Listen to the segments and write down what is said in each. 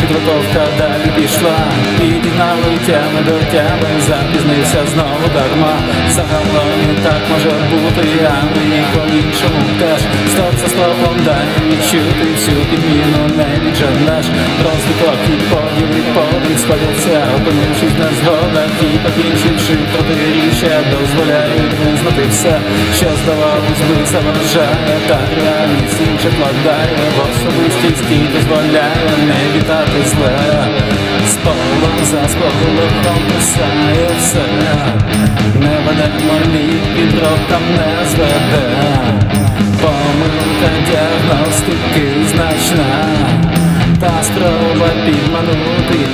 підготовка далі пішла. Підігнали тями до тями, запізнився знову дарма. Загалом не так може бути, а ми по-іншому теж Стоп за стопом далі відчути всю підміну не відженеш Розвиток і поділ і подих сходяться, опинившись на згодах І покінчивши протиріччя, дозволяють визнати все, що здавалось би заважає Та реальність інше вкладає в особистість і дозволяє не вітати зле Сполох за сполохом писає все. Не ведемо лік, підроб там не зведе. Помилка діагностики значна. Та спроба підманути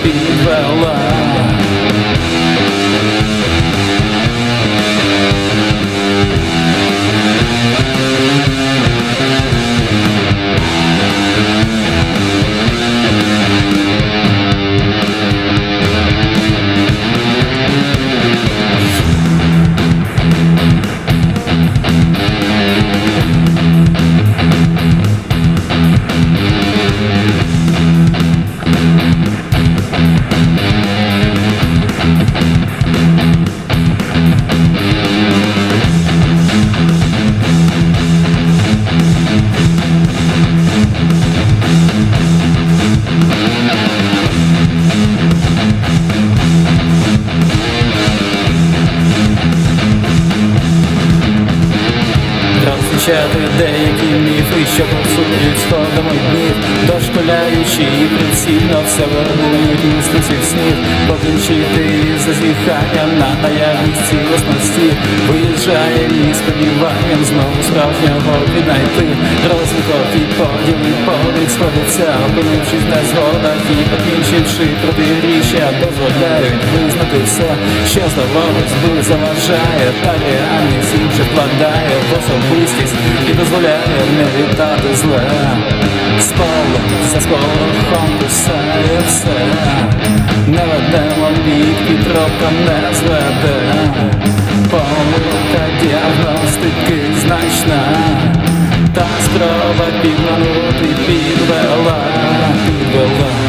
міфи, що посудять сходами днів. Дошколяючи і прицільно все вербують мислиців снів. Покінчити за зазіханням на наявність цілісності. Виїжджає із сподіванням знову справжнього віднайти І подих сходиться, опинившись на згодах І покінчивши протиріччя, дозволяють визнати все, що здавалось би заважає. Та реальність інше вкладає в особистість і дозволяє не вітати зле. Сполох за сполохом писає все. Не ведемо бік і тропка не зведе. Помилка діагностики значна Та спроба підманути підвела, підвела